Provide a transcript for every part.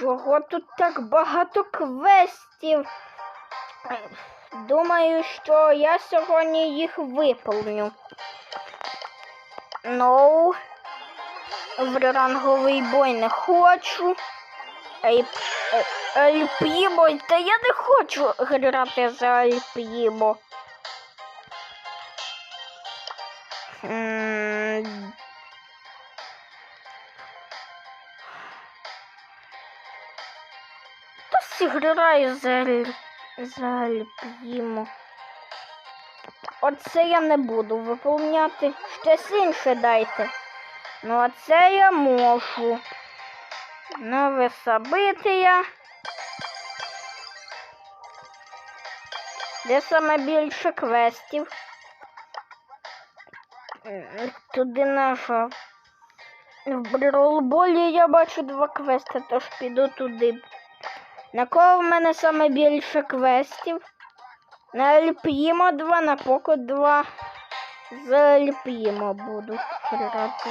Чого тут так багато квестів? Думаю, що я сьогодні їх виповню. Ну, в ранговий бой не хочу. Ей, е, та я не хочу грати за Альпімо. Зіграю за, Аль- за Альпімо. Оце я не буду виповняти. Щось інше дайте. Ну, а це я можу. Нове события. Де саме більше квестів? Туди нажав. В бролболі я бачу два квести, тож піду туди. На кого в мене саме більше квестів? На Альпімо 2, на Поко 2. За Альпімо буду грати.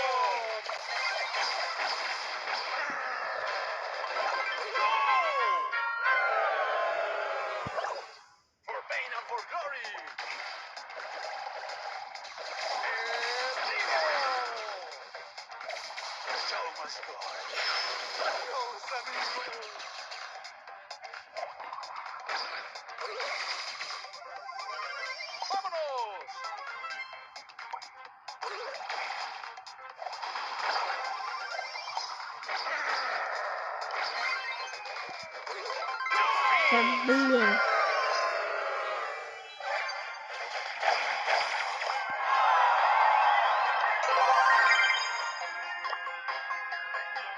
Brilliant.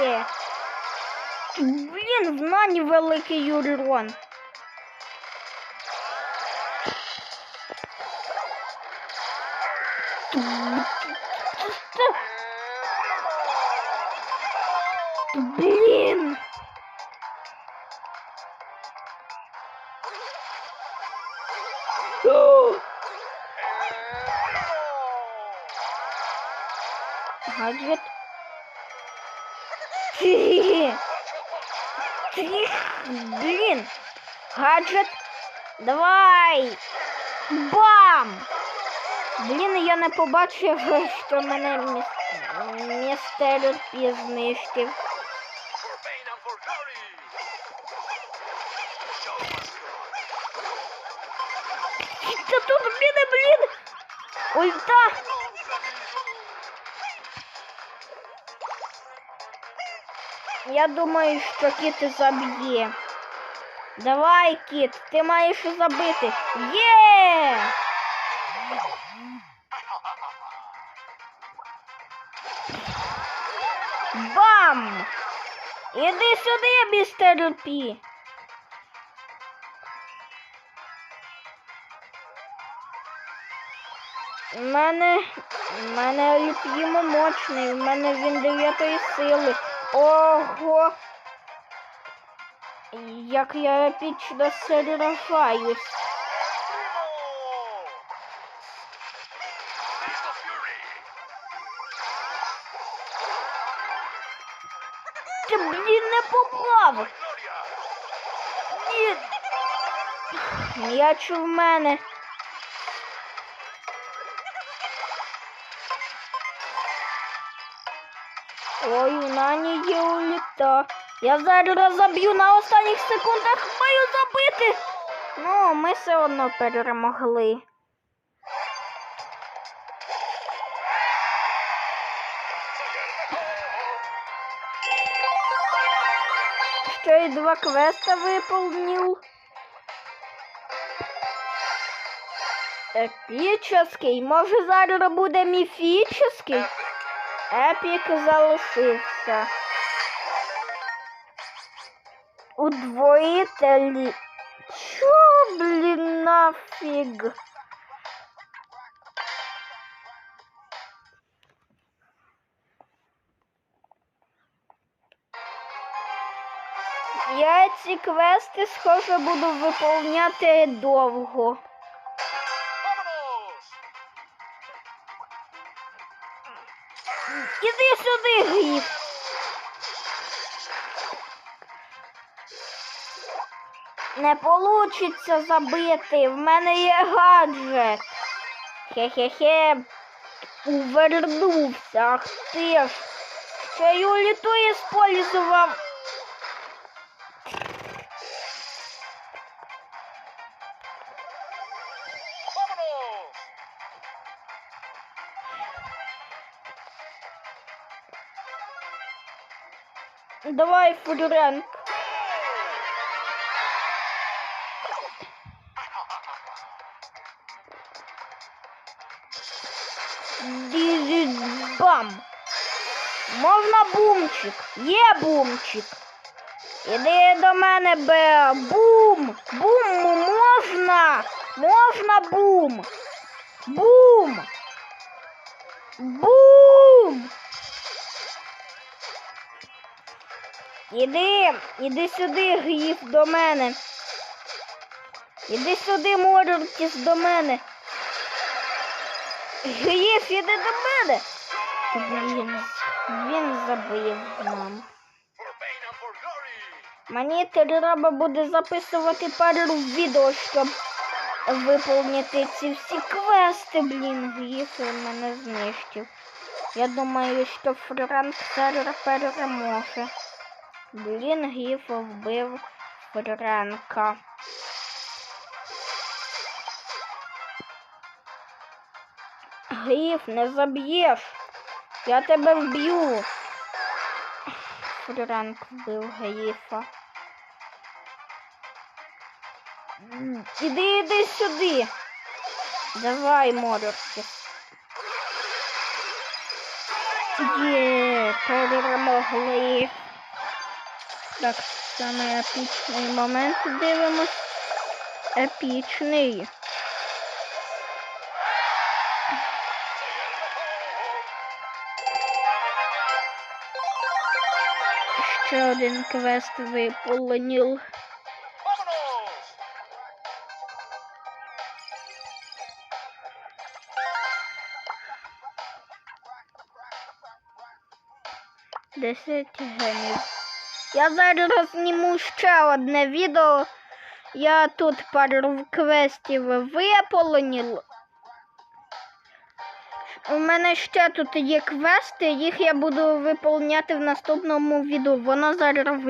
Є. Блін, в нані великий урон. Блін. Гаджет. Блін. Гаджет. Давай. Бам! Блін, я не побачив, що мене міс- містер Пі знищив. For pain and for glory! The show must go on. Та тут в мене, блін. Ульта. Я думаю, що кіт заб'є. Давай, кіт, ти маєш забити. Є! Бам! Іди сюди, містер Пі. У мене, у мене Ліп'ємо мощний, у мене він дев'ятої сили. Ого! Як я епічно Fury. Ти, блін, не попав! Ні. М'яч в мене. Ой, у Нані є уліта. Я зараз заб'ю на останніх секундах, маю забити. Ну, ми все одно перемогли. Ще й два квеста виповнив. Епічний. Може зараз буде міфічний? Епік залишився. Удвоїтелі. Чо, блін, нафіг? Я ці квести, схоже, буду виповняти довго. Іди сюди, гріб. Не получиться забити. В мене є гаджет. Хе-хе-хе. Увернувся. Ах ти ж. Ще й уліту іспользував. Vámonos. Давай, Фуренк. Бам. Можна бумчик. Є бумчик. Іди до мене, Беа. Бум! Бум можна! Можна бум! Бум! Бум! Іди, іди сюди, гриф, до мене. Іди сюди, Морортіс, до мене. Гриф, іди до мене. Блін, він забив нам. Мені треба буде записувати пару відео, щоб виповнити ці всі квести, блін, гриф мене знищив. Я думаю, що Франк зараз переможе. Блін, гриф вбив Франка. Гриф, не заб'єш. Я тебе вб'ю. Франк вбив грифа. М, Іди, іди сюди. Давай, Морорки. Є, перемогли. Так, саме епічний момент дивимось. Епічний. Ще один квест. Vámonos. Десять гемів. Я зараз зніму ще одне відео. Я тут пару квестів виполонив. У мене ще тут є квести, їх я буду виповняти в наступному відео. Воно зараз.